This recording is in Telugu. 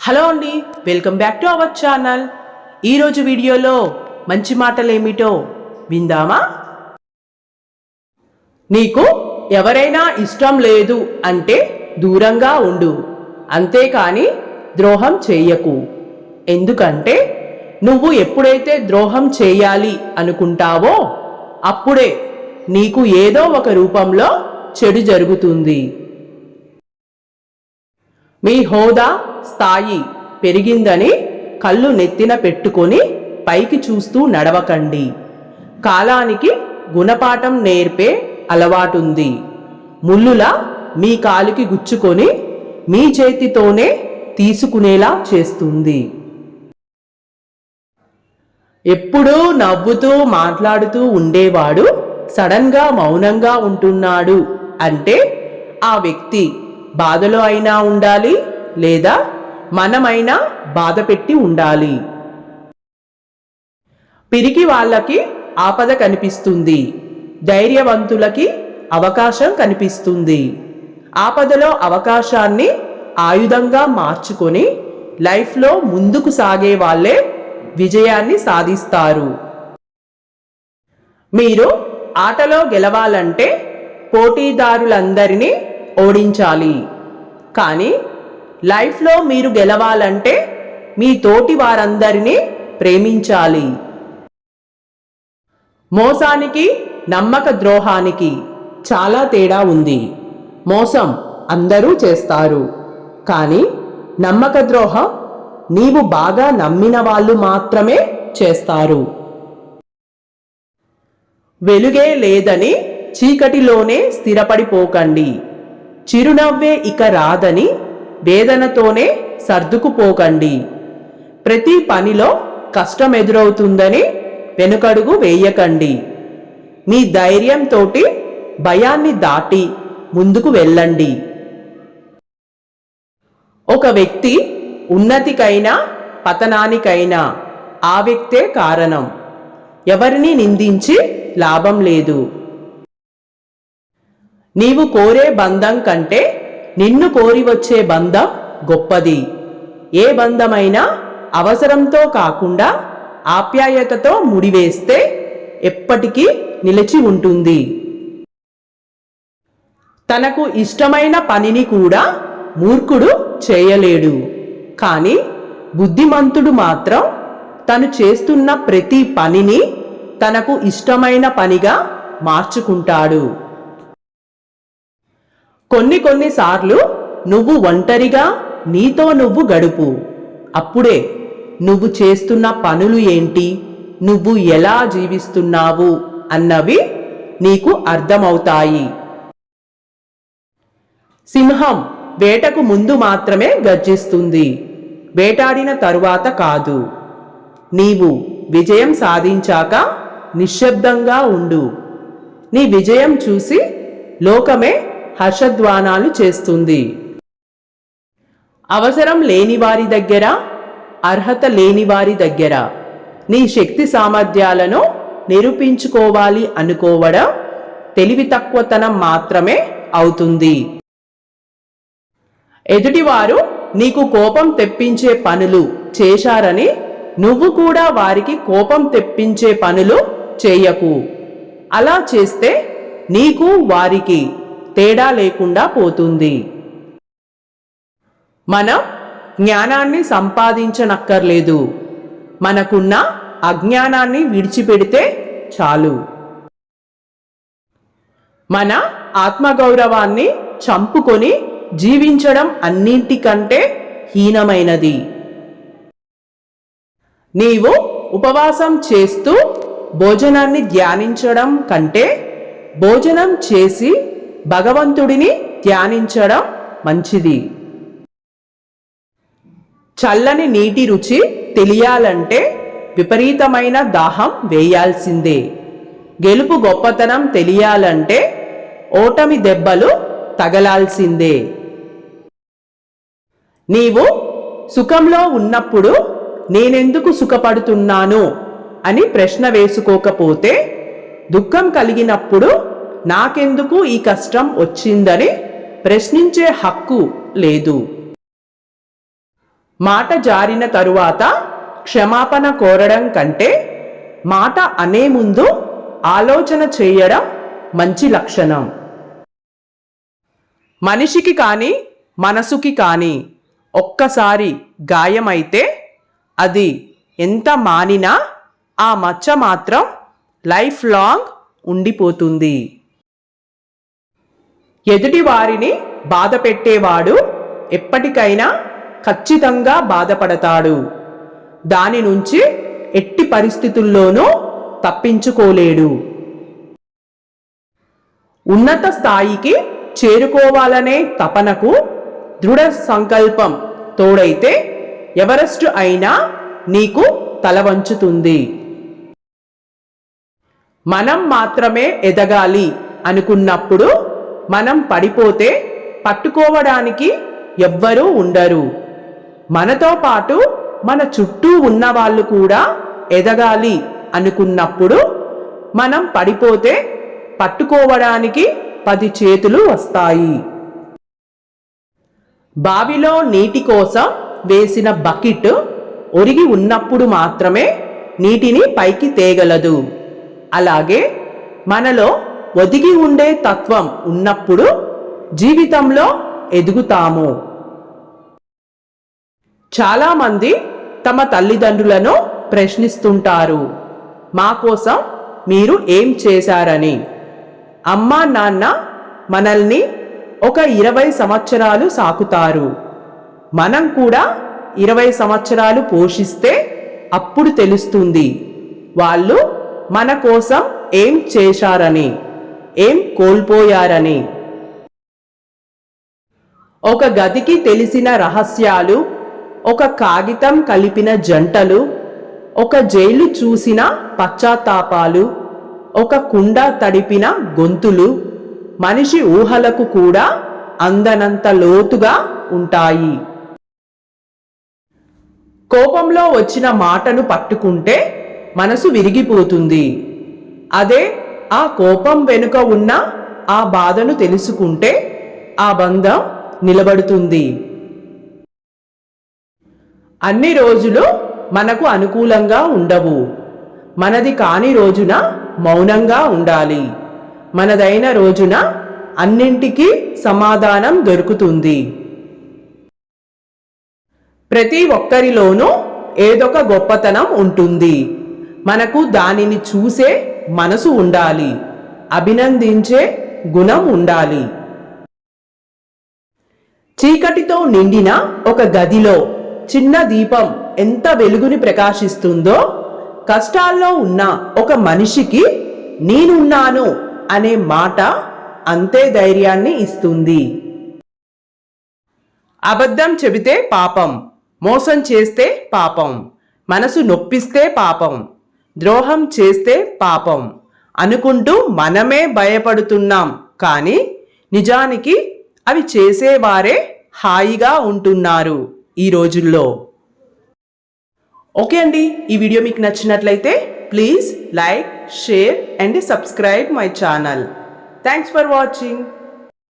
హలో అండి welcome back to our channel. ఈరోజు వీడియోలో మంచి మాటలు ఏమిటో విందామా? నీకు ఎవరైనా ఇష్టం లేదు అంటే దూరంగా ఉండు అంతేకాని ద్రోహం చేయకు. ఎందుకంటే నువ్వు ఎప్పుడైతే ద్రోహం చేయాలి అనుకుంటావో అప్పుడే నీకు ఏదో ఒక రూపంలో చెడు జరుగుతుంది. మీ హోదా స్థాయి పెరిగిందని కళ్ళు నెత్తిన పెట్టుకొని పైకి చూస్తూ నడవకండి. కాలానికి గుణపాఠం నేర్పే అలవాటుంది. ముల్లులా మీ కాలుకి గుచ్చుకొని మీ చేతితోనే తీసుకునేలా చేస్తుంది. ఎప్పుడూ నవ్వుతూ మాట్లాడుతూ ఉండేవాడు సడన్గా మౌనంగా ఉంటున్నాడు అంటే ఆ వ్యక్తి బాధలో అయినా ఉండాలి లేదా మనమైనా బాధ పెట్టి ఉండాలి. పిరికి వాళ్ళకి ఆపద కనిపిస్తుంది. ధైర్యవంతులకి అవకాశం కనిపిస్తుంది. ఆపదలో అవకాశాన్ని ఆయుధంగా మార్చుకొని లైఫ్లో ముందుకు సాగే వాళ్ళే విజయాన్ని సాధిస్తారు. మీరు ఆటలో గెలవాలంటే పోటీదారులందరినీ ఓడించాలి. కానీ లైఫ్లో మీరు గెలవాలంటే మీ తోటి వారందరినీ ప్రేమించాలి. మోసానికి నమ్మక ద్రోహానికి చాలా తేడా ఉంది. మోసం అందరూ చేస్తారు. కానీ నమ్మక ద్రోహం నీవు బాగా నమ్మిన వాళ్ళు మాత్రమే చేస్తారు. వెలుగే లేదని చీకటిలోనే స్థిరపడిపోకండి. చిరునవ్వే ఇక రాదని వేదనతోనే సర్దుకుపోకండి. ప్రతి పనిలో కష్టం ఎదురవుతుందని వెనుకడుగు వేయకండి. మీ ధైర్యంతోటి భయాన్ని దాటి ముందుకు వెళ్ళండి. ఒక వ్యక్తి ఉన్నతికైనా పతనానికైనా ఆ వ్యక్తే కారణం. ఎవరిని నిందించి లాభం లేదు. నీవు కోరే బంధం కంటే నిన్ను కోరి వచ్చే బంధం గొప్పది. ఏ బంధమైనా అవసరంతో కాకుండా ఆప్యాయతతో ముడివేస్తే ఎప్పటికీ నిలిచి ఉంటుంది. తనకు ఇష్టమైన పనిని కూడా మూర్ఖుడు చేయలేడు. కానీ బుద్ధిమంతుడు మాత్రం తను చేస్తున్న ప్రతి పనిని తనకు ఇష్టమైన పనిగా మార్చుకుంటాడు. కొన్ని కొన్నిసార్లు నువ్వు ఒంటరిగా నీతో నువ్వు గడుపు. అప్పుడే నువ్వు చేస్తున్న పనులు ఏంటి? నువ్వు ఎలా జీవిస్తున్నావు? అన్నవి నీకు అర్థమవుతాయి. సింహం వేటకు ముందు మాత్రమే గర్జిస్తుంది. వేటాడిన తరువాత కాదు. నీవు విజయం సాధించాక నిశ్శబ్దంగా ఉండు. నీ విజయం చూసి లోకమే హర్షధ్వానాలు చేస్తుంది. అవసరం లేని వారి దగ్గర అర్హత లేని వారి దగ్గర. నీ శక్తి సామర్థ్యాలను నిరూపించుకోవాలి అనుకోవడం తెలివి తక్కువతనం మాత్రమే అవుతుంది. ఎదుటివారు నీకు కోపం తెప్పించే పనులు చేశారని నువ్వు కూడా వారికి కోపం తెప్పించే పనులు చేయకు. అలా చేస్తే నీకు వారికి తేడా లేకుండా పోతుంది. మనం జ్ఞానాన్ని సంపాదించనక్కర్లేదు. మనకున్న అజ్ఞానాన్ని విడిచిపెడితే చాలు. మన ఆత్మగౌరవాన్ని చంపుకొని జీవించడం అన్నింటికంటే హీనమైనది. నీవు ఉపవాసం చేస్తూ భోజనాన్ని ధ్యానించడం కంటే భోజనం చేసి భగవంతుడిని ధ్యానించడం మంచిది. చల్లని నీటి రుచి తెలియాలంటే విపరీతమైన దాహం వేయాల్సిందే. గెలుపు గొప్పతనం తెలియాలంటే ఓటమి దెబ్బలు తగలాల్సిందే. నీవు సుఖంలో ఉన్నప్పుడు నేనెందుకు సుఖపడుతున్నాను అని ప్రశ్న వేసుకోకపోతే దుఃఖం కలిగినప్పుడు నాకెందుకు ఈ కష్టం వచ్చిందని ప్రశ్నించే హక్కు లేదు. మాట జారిన తరువాత క్షమాపణ కోరడం కంటే మాట అనే ముందు ఆలోచన చేయడం మంచి లక్షణం. మనిషికి కానీ మనసుకి కానీ ఒక్కసారి గాయమైతే అది ఎంత మానినా ఆ మచ్చ మాత్రం లైఫ్ లాంగ్ ఉండిపోతుంది. ఎదుటి వారిని బాధ పెట్టేవాడు ఎప్పటికైనా ఖచ్చితంగా బాధపడతాడు. దాని నుంచి ఎట్టి పరిస్థితుల్లోనూ తప్పించుకోలేడు. ఉన్నత స్థాయికి చేరుకోవాలనే తపనకు దృఢ సంకల్పం తోడైతే ఎవరెస్ట్ అయినా నీకు తలవంచుతుంది మనం మాత్రమే ఎదగాలి అనుకున్నప్పుడు మనం పడిపోతే పట్టుకోవడానికి ఎవ్వరూ ఉండరు. మనతో పాటు మన చుట్టూ ఉన్న వాళ్ళు కూడా ఎదగాలి అనుకున్నప్పుడు మనం పడిపోతే పట్టుకోవడానికి పది చేతులు వస్తాయి. బావిలో నీటి కోసం వేసిన బకెట్ ఒరిగి ఉన్నప్పుడు మాత్రమే నీటిని పైకి తేగలదు. అలాగే మనలో ఒదిగి ఉండే తత్వం ఉన్నప్పుడు జీవితంలో ఎదుగుతాము. చాలామంది తమ తల్లిదండ్రులను ప్రశ్నిస్తుంటారు మా కోసం మీరు ఏం చేశారని? అమ్మా నాన్న మనల్ని ఒక ఇరవై సంవత్సరాలు సాకుతారు. మనం కూడా ఇరవై సంవత్సరాలు పోషిస్తే అప్పుడు తెలుస్తుంది వాళ్ళు మన కోసం ఏం చేశారని. ఏం కోల్పోయారని? ఒక గదికి తెలిసిన రహస్యాలు ఒక కాగితం కలిపిన జంటలు ఒక జైలు చూసిన పశ్చాత్తాపాలు ఒక కుండ తడిపిన గొంతులు మనిషి ఊహలకు కూడా అందనంత లోతుగా ఉంటాయి. కోపంలో వచ్చిన మాటను పట్టుకుంటే మనసు విరిగిపోతుంది. అదే ఆ కోపం వెనుక ఉన్న ఆ బాధను తెలుసుకుంటే ఆ బంధం నిలబడుతుంది. అన్ని రోజులు మనకు అనుకూలంగా ఉండవు. మనది కాని రోజున మౌనంగా ఉండాలి. మనదైన రోజున అన్నింటికీ సమాధానం దొరుకుతుంది. ప్రతి ఒక్కరిలోనూ ఏదొక గొప్పతనం ఉంటుంది. మనకు దానిని చూసే మనసు ఉండాలి. అభినందించే గుణం ఉండాలి. చీకటితో నిండిన ఒక గదిలో చిన్న దీపం ఎంత వెలుగుని ప్రకాశిస్తుందో కష్టాల్లో ఉన్న ఒక మనిషికి నేనున్నాను అనే మాట అంతే ధైర్యాన్ని ఇస్తుంది. అబద్ధం చెబితే పాపం మోసం చేస్తే పాపం మనసు నొప్పిస్తే పాపం ద్రోహం చేస్తే పాపం అనుకుంటూ మనమే భయపడుతున్నాం. కానీ నిజానికి అవి చేసేవారే హాయిగా ఉంటున్నారు ఈ రోజుల్లో. ఓకే అండి ఈ వీడియో మీకు నచ్చినట్లయితే please like share and subscribe my channel. Thanks for watching.